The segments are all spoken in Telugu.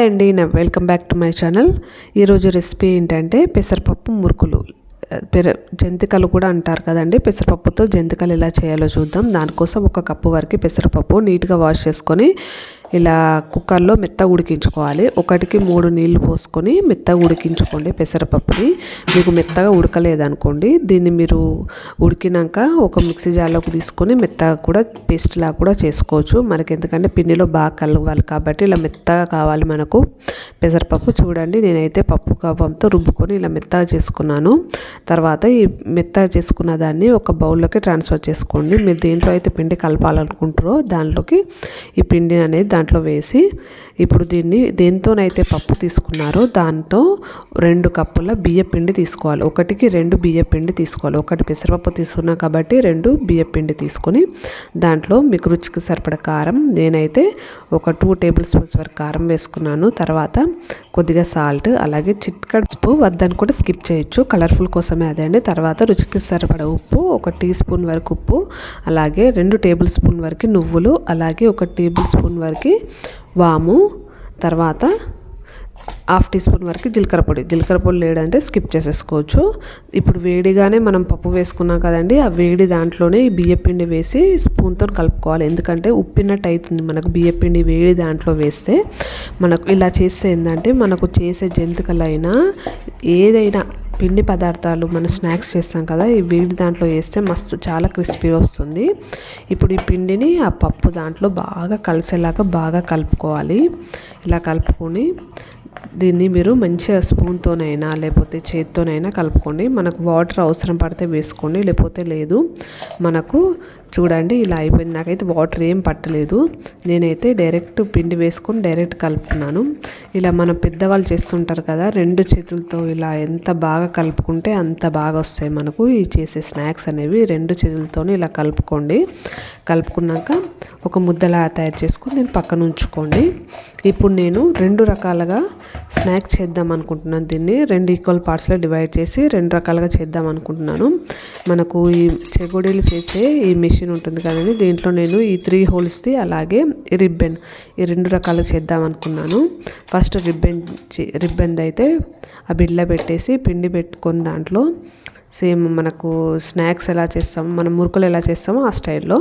అండి నా welcome back to my channel. ఈరోజు రెసిపీ ఏంటంటే పెసరపప్పు మురుకులు. పెర జంతికలు కూడా అంటారు కదండి. పెసరపప్పుతో జంతికలు ఎలా చేయాలో చూద్దాం. దానికోసం ఒక కప్పు వరకు పెసరపప్పు నీట్గా వాష్ చేసుకొని ఇలా కుక్కర్లో మెత్తగా ఉడికించుకోవాలి. ఒకటికి మూడు నీళ్ళు పోసుకొని మెత్తగా ఉడికించుకోండి పెసరపప్పుని. మీకు మెత్తగా ఉడకలేదనుకోండి. దీన్ని మీరు ఉడికినాక ఒక మిక్సీ జార్లోకి తీసుకొని మెత్తగా కూడా పేస్ట్ కూడా చేసుకోవచ్చు. మనకి ఎందుకంటే పిండిలో బాగా కలవాలి కాబట్టి ఇలా మెత్తగా కావాలి మనకు. పెసరపప్పు చూడండి నేనైతే పప్పు కవ్వంతో రుబ్బుకొని ఇలా మెత్తగా చేసుకున్నాను. తర్వాత ఈ మెత్తగా చేసుకున్న దాన్ని ఒక బౌల్లోకి ట్రాన్స్ఫర్ చేసుకోండి. మీరు దేంట్లో అయితే పిండి కలపాలనుకుంటారో దాంట్లోకి ఈ పిండి అనేది దాంట్లో వేసి ఇప్పుడు దీన్ని దేంతోనైతే పప్పు తీసుకున్నారో దాంతో రెండు కప్పుల బియ్యపిండి తీసుకోవాలి. ఒకటికి రెండు బియ్యపిండి తీసుకోవాలి. ఒకటి పెసరపప్పు తీసుకున్నా కాబట్టి రెండు బియ్యపిండి తీసుకొని దాంట్లో మీకు రుచికి సరిపడ కారం నేనైతే ఒక టూ టేబుల్ స్పూన్స్ వరకు కారం వేసుకున్నాను. తర్వాత కొద్దిగా సాల్ట్ అలాగే చిట్కడ ఉప్పు వద్దని కూడా స్కిప్ చేయొచ్చు. కలర్ఫుల్ కోసమే అదే అండి. తర్వాత రుచికి సరిపడ ఉప్పు ఒక టీ స్పూన్ వరకు ఉప్పు అలాగే రెండు టేబుల్ స్పూన్ వరకు నువ్వులు అలాగే ఒక టేబుల్ స్పూన్ వరకు వాము తర్వాత హాఫ్ టీ స్పూన్ వరకు జీలకర్ర పొడి. జీలకర్ర పొడి లేదంటే స్కిప్ చేసేసుకోవచ్చు. ఇప్పుడు వేడిగానే మనం పప్పు వేసుకున్నాం కదండి ఆ వేడి దాంట్లోనే ఈ బియ్యపిండి వేసి స్పూన్తో కలుపుకోవాలి. ఎందుకంటే ఉప్పినట్టు అవుతుంది మనకు బియ్యపిండి వేడి దాంట్లో వేస్తే. మనకు ఇలా చేస్తే ఏంటంటే మనకు చేసే జంతికలైనా ఏదైనా పిండి పదార్థాలు మనం స్నాక్స్ చేస్తాం కదా ఈ వేడి దాంట్లో వేస్తే మస్తు చాలా క్రిస్పీ వస్తుంది. ఇప్పుడు ఈ పిండిని ఆ పప్పు దాంట్లో బాగా కలిసేలాగా బాగా కలుపుకోవాలి. ఇలా కలుపుకొని దీన్ని మీరు మంచిగా స్పూన్తోనైనా లేకపోతే చేత్తోనైనా కలుపుకోండి. మనకు వాటర్ అవసరం పడితే వేసుకోండి లేకపోతే లేదు. మనకు చూడండి ఇలా అయిపోయింది. నాకైతే వాటర్ ఏం పట్టలేదు. నేనైతే డైరెక్ట్ పిండి వేసుకొని డైరెక్ట్ కలుపుకున్నాను. ఇలా మన పెద్దవాళ్ళు చేస్తుంటారు కదా రెండు చేతులతో ఇలా ఎంత బాగా కలుపుకుంటే అంత బాగా వస్తాయి మనకు ఈ చేసే స్నాక్స్ అనేవి. రెండు చేతులతోనే ఇలా కలుపుకోండి. కలుపుకున్నాక ఒక ముద్దలా తయారు చేసుకొని నేను పక్కన ఉంచుకోండి. ఇప్పుడు నేను రెండు రకాలుగా స్నాక్ చేద్దాం అనుకుంటున్నాను దీన్ని. రెండు ఈక్వల్ పార్ట్స్లో డివైడ్ చేసి రెండు రకాలుగా చేద్దాం అనుకుంటున్నాను. మనకు ఈ చెగుడీలు చేసే ఈ మిషన్ ఉంటుంది కదండి. దీంట్లో నేను ఈ త్రీ హోల్స్ది అలాగే రిబ్బెన్ ఈ రెండు రకాలు చేద్దాం అనుకున్నాను. ఫస్ట్ రిబ్బెన్ రిబ్బెన్ అయితే ఆ బిడ్ల పెట్టేసి పిండి పెట్టుకొని దాంట్లో సేమ్ మనకు స్నాక్స్ ఎలా చేస్తాం మనం మురుకులు ఎలా చేస్తామో ఆ స్టైల్లో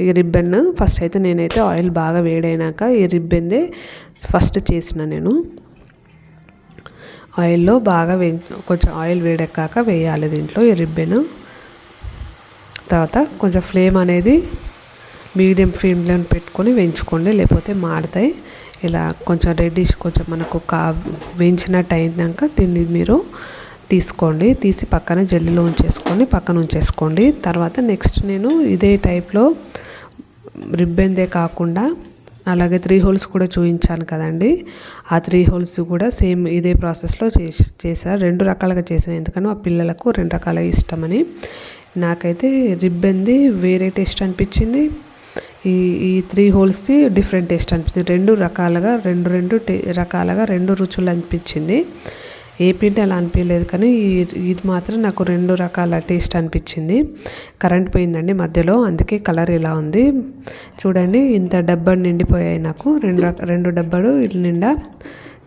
ఈ రిబ్బన్ ఫస్ట్ అయితే నేనైతే ఆయిల్ బాగా వేడైనాక ఈ రిబ్బెన్దే ఫస్ట్ చేసిన నేను. ఆయిల్లో బాగా వే కొంచెం ఆయిల్ వేడెక్కాక వేయాలి దీంట్లో ఈ రిబ్బెన్. తర్వాత కొంచెం ఫ్లేమ్ అనేది మీడియం ఫ్లేమ్లో పెట్టుకొని వేయించుకోండి లేకపోతే మాడతాయి. ఇలా కొంచెం రెడ్డిష్ కొంచెం మనకు కా వేయించినట్టు అయినాక దీన్ని మీరు తీసుకోండి. తీసి పక్కన జల్లిలో ఉంచేసుకొని పక్కన ఉంచేసుకోండి. తర్వాత నెక్స్ట్ నేను ఇదే టైప్లో రిబ్బెందే కాకుండా అలాగే త్రీ హోల్స్ కూడా చూపించాను కదండి. ఆ త్రీ హోల్స్ కూడా సేమ్ ఇదే ప్రాసెస్లో చేసి చేశారు రెండు రకాలుగా చేశాను ఎందుకంటే మా పిల్లలకు రెండు రకాల ఇష్టమని. నాకైతే రిబ్బన్ది వేరే టేస్ట్ అనిపించింది. ఈ ఈ త్రీ హోల్స్ది డిఫరెంట్ టేస్ట్ అనిపించింది. రెండు రకాలుగా రెండు రెండు టే రకాలుగా రెండు రుచులు అనిపించింది. ఏ పిండి అలా అనిపించలేదు కానీ ఇది మాత్రం నాకు రెండు రకాల టేస్ట్ అనిపించింది. కరెంట్ పోయిందండి మధ్యలో అందుకే కలర్ ఇలా ఉంది. చూడండి ఇంత డబ్బా నిండిపోయాయి నాకు. రెండు రెండు డబ్బాలు నిండా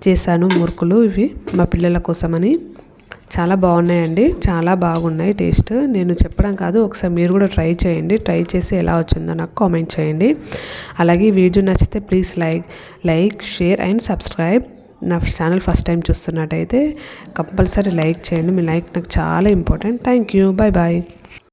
చేశాను మురుకులు ఇవి మా పిల్లల కోసమని. చాలా బాగున్నాయండి. చాలా బాగున్నాయి టేస్ట్. నేను చెప్పడం కాదు ఒకసారి మీరు కూడా ట్రై చేయండి. ట్రై చేసి ఎలా వచ్చిందో నాకు కామెంట్ చేయండి. అలాగే వీడియో నచ్చితే please like like share and subscribe. నా ఛానల్ ఫస్ట్ టైం చూస్తున్నట్టయితే కంపల్సరీ లైక్ చేయండి. మీ లైక్ నాకు చాలా important. Thank you. Bye bye